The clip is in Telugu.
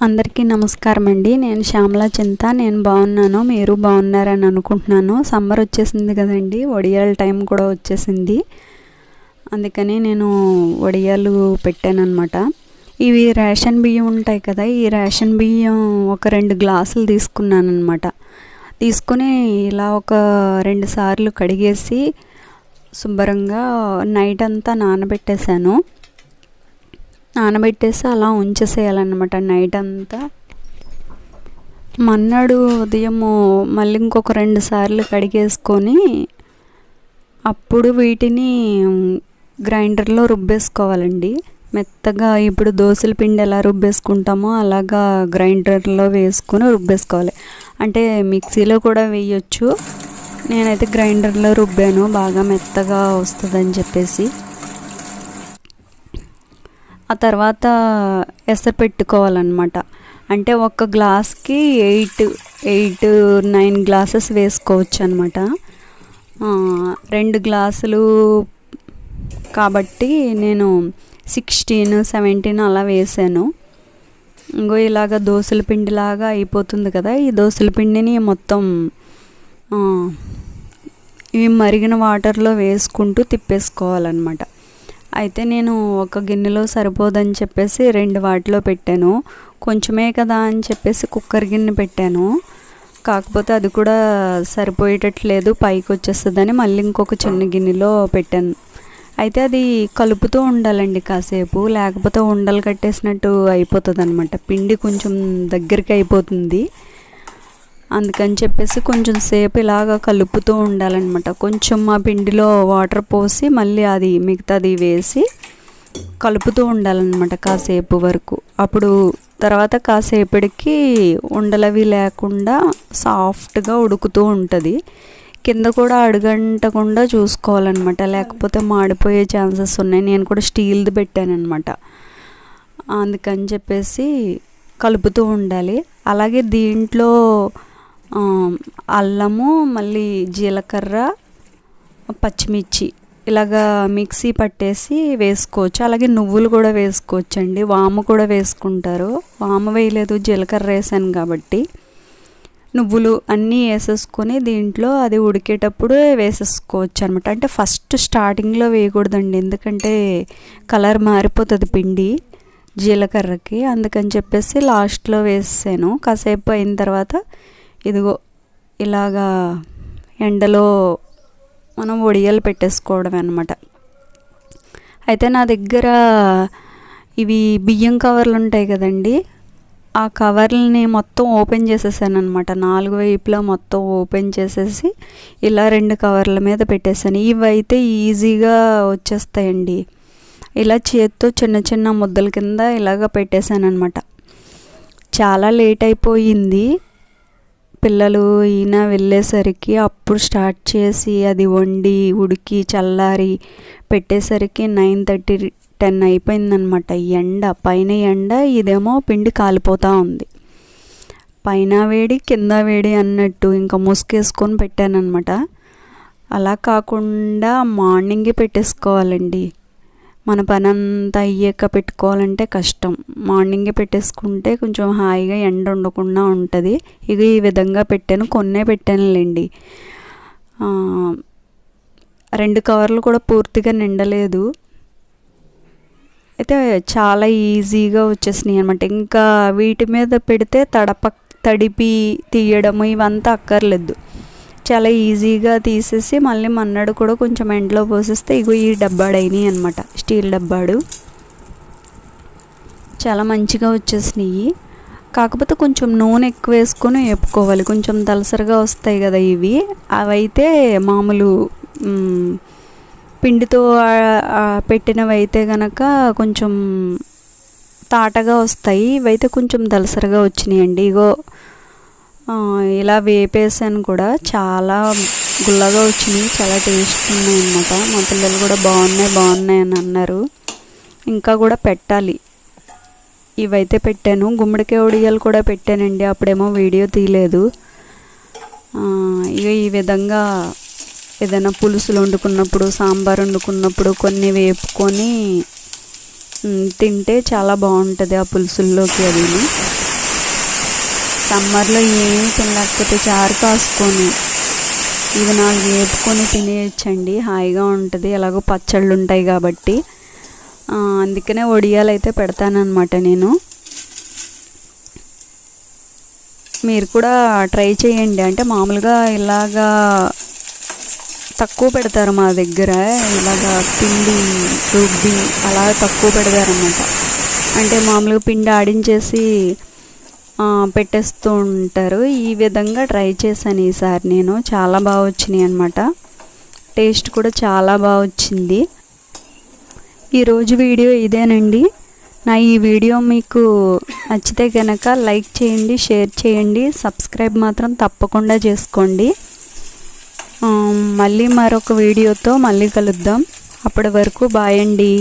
అందరికీ నమస్కారం అండి నేను శ్యామల చింత. నేను బాగున్నాను. మీరు బాగున్నారని అనుకుంటున్నాను. సమ్మర్ వచ్చేసింది కదండి. వడియాల టైం కూడా వచ్చేసింది. అందుకని నేను వడియాలు పెట్టాను అనమాట ఇవి రేషన్ బియ్యం ఉంటాయి కదా ఈ రేషన్ బియ్యం ఒక రెండు గ్లాసులు తీసుకున్నాను అనమాట తీసుకుని ఇలా ఒక రెండు సార్లు కడిగేసి శుభ్రంగా నైట్ అంతా నానబెట్టేశాను. నానబెట్టేసి అలా ఉంచేసేయాలన్నమాట నైట్ అంతా మన్నాడు ఉదయము మళ్ళీ ఇంకొక రెండు సార్లు కడిగేసుకొని అప్పుడు వీటిని గ్రైండర్లో రుబ్బేసుకోవాలండి. మెత్తగా ఇప్పుడు దోశల పిండి ఎలా రుబ్బేసుకుంటామో అలాగా గ్రైండర్లో వేసుకొని రుబ్బేసుకోవాలి. అంటే మిక్సీలో కూడా వేయొచ్చు. నేనైతే గ్రైండర్లో రుబ్బాను బాగా మెత్తగా వస్తుందని చెప్పేసి. ఆ తర్వాత ఎసరు పెట్టుకోవాలన్నమాట. అంటే ఒక గ్లాస్కి ఎయిట్ ఎయిట్ నైన్ గ్లాసెస్ వేసుకోవచ్చు అనమాట రెండు గ్లాసులు కాబట్టి నేను సిక్స్టీన్ సెవెంటీన్ అలా వేసాను. ఇంకో ఇలాగ దోశల పిండిలాగా అయిపోతుంది కదా ఈ దోశల పిండిని మొత్తం ఇవి మరిగిన వాటర్లో వేసుకుంటూ తిప్పేసుకోవాలన్నమాట. అయితే నేను ఒక గిన్నెలో సరిపోదని చెప్పేసి రెండు వాటిలో పెట్టాను. కొంచెమే కదా అని చెప్పేసి కుక్కర్ గిన్నె పెట్టాను. కాకపోతే అది కూడా సరిపోయేటట్లేదు పైకి వచ్చేస్తుందని మళ్ళీ ఇంకొక చిన్న గిన్నెలో పెట్టాను. అయితే అది కలుపుతూ ఉండాలండి కాసేపు లేకపోతే ఉండలు కట్టేసినట్టు అయిపోతుంది అనమాట పిండి కొంచెం దగ్గరికి అయిపోతుంది. అందుకని చెప్పేసి కొంచెం సేపు ఇలాగ కలుపుతూ ఉండాలన్నమాట. కొంచెం ఆ పిండిలో వాటర్ పోసి మళ్ళీ అది మిగతాది వేసి కలుపుతూ ఉండాలన్నమాట కాసేపు వరకు. అప్పుడు తర్వాత కాసేపటికి ఉండలవి లేకుండా సాఫ్ట్గా ఉడుకుతూ ఉంటుంది. కింద కూడా అడుగంటకుండా చూసుకోవాలన్నమాట. లేకపోతే మాడిపోయే ఛాన్సెస్ ఉన్నాయి. నేను కూడా స్టీల్ది పెట్టానమాట అందుకని చెప్పేసి కలుపుతూ ఉండాలి. అలాగే దీంట్లో అల్లము మళ్ళీ జీలకర్ర పచ్చిమిర్చి. ఇలాగా మిక్సీ పట్టేసి వేసుకోవచ్చు. అలాగే నువ్వులు కూడా వేసుకోవచ్చు అండి వాము కూడా వేసుకుంటారు. వాము వేయలేదు జీలకర్ర వేసాను కాబట్టి. నువ్వులు అన్నీ వేసేసుకొని దీంట్లో అది ఉడికేటప్పుడు వేసేసుకోవచ్చు అనమాట అంటే ఫస్ట్ స్టార్టింగ్లో వేయకూడదండి. ఎందుకంటే కలర్ మారిపోతుంది పిండి జీలకర్రకి. అందుకని చెప్పేసి లాస్ట్లో వేసాను. కాసేపు అయిన తర్వాత ఇదిగో ఇలాగా ఎండలో మనం ఒడియాలు పెట్టేసుకోవడం అనమాట అయితే నా దగ్గర ఇవి బియ్యం కవర్లు ఉంటాయి కదండి ఆ కవర్లని మొత్తం ఓపెన్ చేసేసాను అనమాట నాలుగు వైపులా మొత్తం ఓపెన్ చేసేసి ఇలా రెండు కవర్ల మీద పెట్టేశాను ఇవి అయితే ఈజీగా వచ్చేస్తాయండి. ఇలా చేత్తో చిన్న చిన్న ముద్దల కింద ఇలాగ పెట్టేశాను అనమాట చాలా లేట్ అయిపోయింది. పిల్లలు ఈయన వెళ్ళేసరికి అప్పుడు స్టార్ట్ చేసి అది వండి ఉడికి చల్లారి పెట్టేసరికి నైన్ థర్టీ టెన్ అయిపోయిందనమాట ఎండ పైన ఎండ ఇదేమో పిండి కాలిపోతూ ఉంది. పైన వేడి కింద వేడి అన్నట్టు ఇంకా ముసుకేసుకొని పెట్టానమాట అలా కాకుండా మార్నింగే పెట్టేసుకోవాలండి. మన పని అంతా అయ్యాక పెట్టుకోవాలంటే కష్టం. మార్నింగే పెట్టేసుకుంటే కొంచెం హాయిగా ఎండ ఉండకుండా ఉంటుంది. ఇక ఈ విధంగా పెట్టాను కొన్నే పెట్టానులేండి. రెండు కవర్లు కూడా పూర్తిగా నిండలేదు. అయితే చాలా ఈజీగా వచ్చేసినాయి అనమాట ఇంకా వీటి మీద పెడితే తడప తడిపి తీయడము ఇవంతా అక్కర్లేదు. చాలా ఈజీగా తీసేసి మళ్ళీ మన్నాడు కూడా కొంచెం ఎండలో పోసేస్తే ఇగో ఈ డబ్బాడైనాయి అనమాట స్టీల్ డబ్బాడు. చాలా మంచిగా వచ్చేసినాయి. కాకపోతే కొంచెం నూనె ఎక్కువ వేసుకొని వేపుకోవాలి. కొంచెం దలసరిగా వస్తాయి కదా ఇవి. అవైతే మామూలు పిండితో పెట్టినవి అయితే కనుక కొంచెం తాటగా వస్తాయి. ఇవైతే కొంచెం దలసరిగా వచ్చినాయండి. ఇగో ఇలా వేపేసాను కూడా. చాలా గుల్లగా వచ్చినాయి చాలా టేస్ట్ ఉన్నాయి అన్నమాట మా పిల్లలు కూడా బాగున్నాయి బాగున్నాయి అని అన్నారు. ఇంకా కూడా పెట్టాలి. ఇవైతే పెట్టాను. గుమ్మడికాయ ఉడియాలు కూడా పెట్టానండి. అప్పుడేమో వీడియో తీయలేదు. ఇక ఈ విధంగా ఏదైనా పులుసులు వండుకున్నప్పుడు సాంబార్ వండుకున్నప్పుడు కొన్ని వేపుకొని తింటే చాలా బాగుంటుంది ఆ పులుసుల్లోకి అది సమ్మర్లో ఏమీ తినలేకపోతే చారు కాసుకొని ఇవి నాలుగు వేపుకొని తినేయచ్చండి. హాయిగా ఉంటుంది. ఎలాగో పచ్చళ్ళు ఉంటాయి కాబట్టి. అందుకనే ఒడియాలైతే అయితే పెడతానమాట నేను. మీరు కూడా ట్రై చేయండి. అంటే మామూలుగా ఇలాగా తక్కువ పెడతారు మా దగ్గర. ఇలాగా పిండి రుబ్బి అలా తక్కువ పెడతారన్నమాట. అంటే మామూలుగా పిండి ఆడించేసి పెట్టేస్తూ ఉంటారు. ఈ విధంగా ట్రై చేశాను ఈసారి నేను. చాలా బాగా వచ్చినాయి అనమాట టేస్ట్ కూడా చాలా బాగా వచ్చింది. ఈరోజు వీడియో ఇదేనండి. నా ఈ వీడియో మీకు నచ్చితే కనుక లైక్ చేయండి షేర్ చేయండి సబ్స్క్రైబ్ మాత్రం తప్పకుండా చేసుకోండి. మళ్ళీ మరొక వీడియోతో మళ్ళీ కలుద్దాం. అప్పటి వరకు బాయ్ అండి.